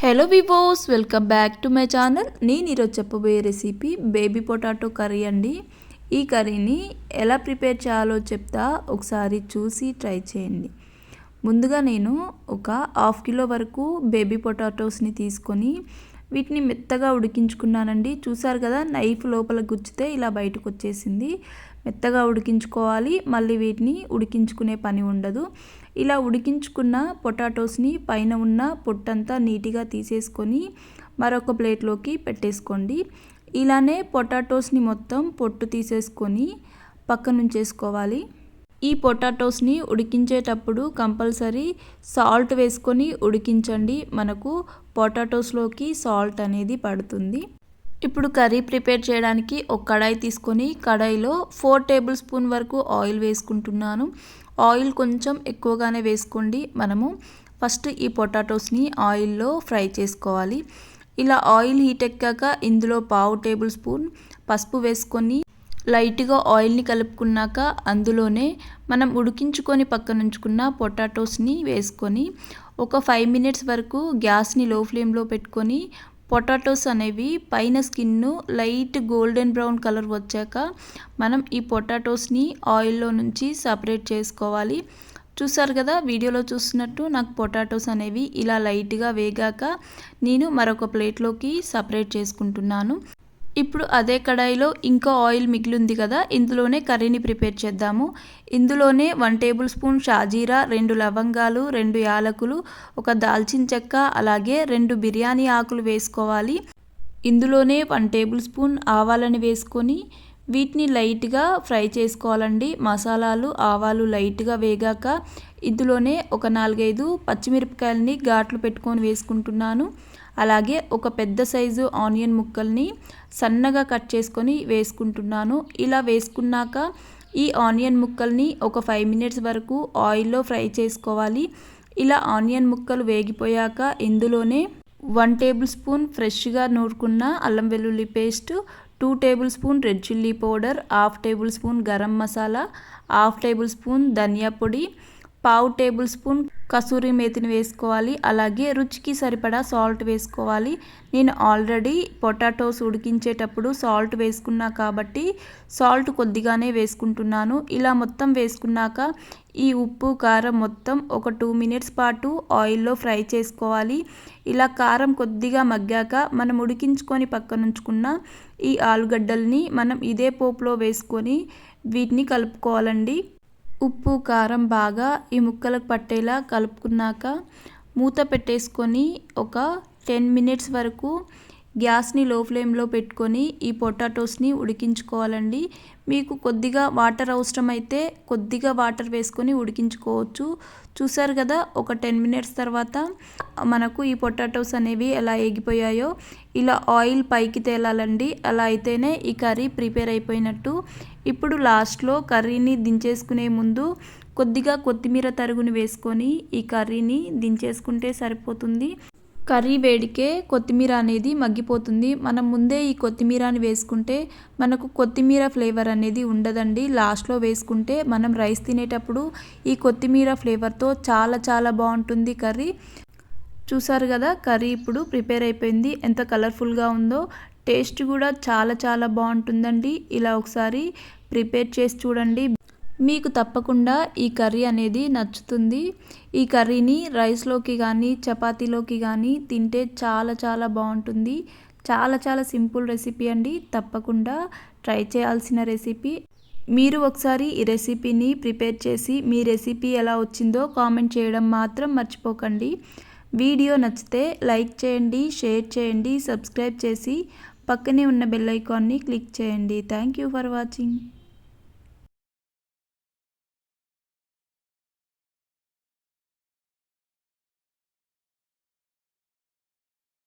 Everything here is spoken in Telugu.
Hello వివోస్ welcome back to my channel నేను ఈరోజు చెప్పబోయే రెసిపీ బేబీ పొటాటో కర్రీ అండి. ఈ కర్రీని ఎలా ప్రిపేర్ చేయాలో చెప్తా ఒకసారి చూసి ట్రై చేయండి. ముందుగా నేను ఒక హాఫ్ కిలో వరకు బేబీ పొటాటోస్ని తీసుకొని వీటిని మెత్తగా ఉడికించుకున్నానండి. చూసారు కదా నైఫ్ లోపల గుచ్చితే ఇలా బయటకు వచ్చేసింది. మెత్తగా ఉడికించుకోవాలి. మళ్ళీ వీటిని ఉడికించుకునే పని ఉండదు. ఇలా ఉడికించుకున్న పొటాటోస్ని పైన ఉన్న పొట్టంతా నీట్గా తీసేసుకొని మరొక ప్లేట్లోకి పెట్టేసుకోండి. ఇలానే పొటాటోస్ని మొత్తం పొట్టు తీసేసుకొని పక్కనుంచేసుకోవాలి ఈ పొటాటోస్ని ఉడికించేటప్పుడు కంపల్సరీ సాల్ట్ వేసుకొని ఉడికించండి. మనకు పొటాటోస్లోకి సాల్ట్ అనేది పడుతుంది. ఇప్పుడు కర్రీ ప్రిపేర్ చేయడానికి ఒక కడాయి తీసుకొని కడాయిలో ఫోర్ టేబుల్ స్పూన్ వరకు ఆయిల్ వేసుకుంటున్నాను. ఆయిల్ కొంచెం ఎక్కువగానే వేసుకోండి. మనము ఫస్ట్ ఈ పొటాటోస్ని ఆయిల్లో ఫ్రై చేసుకోవాలి. ఇలా ఆయిల్ హీట్ ఎక్కాక ఇందులో పావు టేబుల్ స్పూన్ పసుపు వేసుకొని లైట్గా ఆయిల్ని కలుపుకున్నాక అందులోనే మనం ఉడికించుకొని పక్కనుంచుకున్న పొటాటోస్ని వేసుకొని ఒక ఫైవ్ మినిట్స్ వరకు గ్యాస్ని లో ఫ్లేమ్లో పెట్టుకొని పొటాటోస్ అనేవి పైన స్కిన్ను లైట్ గోల్డెన్ బ్రౌన్ కలర్ వచ్చాక మనం ఈ పొటాటోస్ని ఆయిల్లో నుంచి సపరేట్ చేసుకోవాలి. చూసారు కదా వీడియోలో చూస్తున్నట్టు నాకు పొటాటోస్ అనేవి ఇలా లైట్గా వేగాక నేను మరొక ప్లేట్లోకి సపరేట్ చేసుకుంటున్నాను. ఇప్పుడు అదే కడాయిలో ఇంకా ఆయిల్ మిగిలింది కదా ఇందులోనే కర్రీని ప్రిపేర్ చేద్దాము. ఇందులోనే వన్ టేబుల్ స్పూన్ షాజీరా రెండు లవంగాలు రెండు యాలకులు ఒక దాల్చిన చెక్క అలాగే రెండు బిర్యానీ ఆకులు వేసుకోవాలి. ఇందులోనే వన్ టేబుల్ స్పూన్ ఆవాలని వేసుకొని వీటిని లైట్గా ఫ్రై చేసుకోవాలండి. మసాలాలు ఆవాలు లైట్గా వేగాక ఇందులోనే ఒక నాలుగైదు పచ్చిమిరపకాయలని ఘాట్లు పెట్టుకొని వేసుకుంటున్నాను. అలాగే ఒక పెద్ద సైజు ఆనియన్ ముక్కల్ని సన్నగా కట్ చేసుకొని వేసుకుంటున్నాను. ఇలా వేసుకున్నాక ఈ ఆనియన్ ముక్కల్ని ఒక ఫైవ్ మినిట్స్ వరకు ఆయిల్లో ఫ్రై చేసుకోవాలి. ఇలా ఆనియన్ ముక్కలు వేగిపోయాక ఇందులోనే వన్ టేబుల్ స్పూన్ ఫ్రెష్గా నూరుకున్న అల్లం వెల్లుల్లి paste two table spoon red chilli powder half table spoon garam masala half table spoon ధనియా పొడి పావు టేబుల్ స్పూన్ కసూరి మేతిని వేసుకోవాలి. అలాగే రుచికి సరిపడా సాల్ట్ వేసుకోవాలి. నేను ఆల్రెడీ పొటాటోస్ ఉడికించేటప్పుడు సాల్ట్ వేసుకున్నా కాబట్టి సాల్ట్ కొద్దిగానే వేసుకుంటున్నాను. ఇలా మొత్తం వేసుకున్నాక ఈ ఉప్పు కారం మొత్తం ఒక టూ మినిట్స్ పాటు ఆయిల్లో ఫ్రై చేసుకోవాలి. ఇలా కారం కొద్దిగా మగ్గాక మనం ఉడికించుకొని పక్కనుంచుకున్న ఈ ఆలుగడ్డల్ని మనం ఇదే పోపులో వేసుకొని వీటిని కలుపుకోవాలండి. ఉప్పు కారం బాగా ఈ ముక్కలకు పట్టేలా కలుపుకున్నాక మూత పెట్టేసుకొని ఒక టెన్ మినిట్స్ వరకు గ్యాస్ని లో ఫ్లేమ్లో పెట్టుకొని ఈ పొటాటోస్ని ఉడికించుకోవాలండి. మీకు కొద్దిగా వాటర్ అవసరమైతే కొద్దిగా వాటర్ వేసుకొని ఉడికించుకోవచ్చు. చూసారు కదా ఒక టెన్ మినిట్స్ తర్వాత మనకు ఈ పొటాటోస్ అనేవి ఎలా ఎగిపోయాయో ఇలా ఆయిల్ పైకి తేలాలండి. అలా అయితేనే ఈ కర్రీ ప్రిపేర్ అయిపోయినట్టు. ఇప్పుడు లాస్ట్లో కర్రీని దించేసుకునే ముందు కొద్దిగా కొత్తిమీర తరుగుని వేసుకొని ఈ కర్రీని దించేసుకుంటే సరిపోతుంది. కర్రీ వేడికే కొత్తిమీర అనేది మగ్గిపోతుంది. మనం ముందే ఈ కొత్తిమీరని వేసుకుంటే మనకు కొత్తిమీర ఫ్లేవర్ అనేది ఉండదండి. లాస్ట్లో వేసుకుంటే మనం రైస్ తినేటప్పుడు ఈ కొత్తిమీర ఫ్లేవర్తో చాలా చాలా బాగుంటుంది కర్రీ. చూసారు కదా కర్రీ ఇప్పుడు ప్రిపేర్ అయిపోయింది. ఎంత కలర్ఫుల్గా ఉందో టేస్ట్ కూడా చాలా చాలా బాగుంటుందండి. ఇలా ఒకసారి ప్రిపేర్ చేసి చూడండి. మీకు తప్పకుండా ఈ కర్రీ అనేది నచ్చుతుంది. ఈ కర్రీని రైస్లోకి కానీ చపాతీలోకి కానీ తింటే చాలా చాలా బాగుంటుంది. చాలా చాలా సింపుల్ రెసిపీ అండి. తప్పకుండా ట్రై చేయాల్సిన రెసిపీ. మీరు ఒకసారి ఈ రెసిపీని ప్రిపేర్ చేసి మీ రెసిపీ ఎలా వచ్చిందో కామెంట్ చేయడం మాత్రం మర్చిపోకండి. వీడియో నచ్చితే లైక్ చేయండి షేర్ చేయండి సబ్స్క్రైబ్ చేసి పక్కనే ఉన్న బెల్ ఐకాన్ని క్లిక్ చేయండి. Thank you for watching.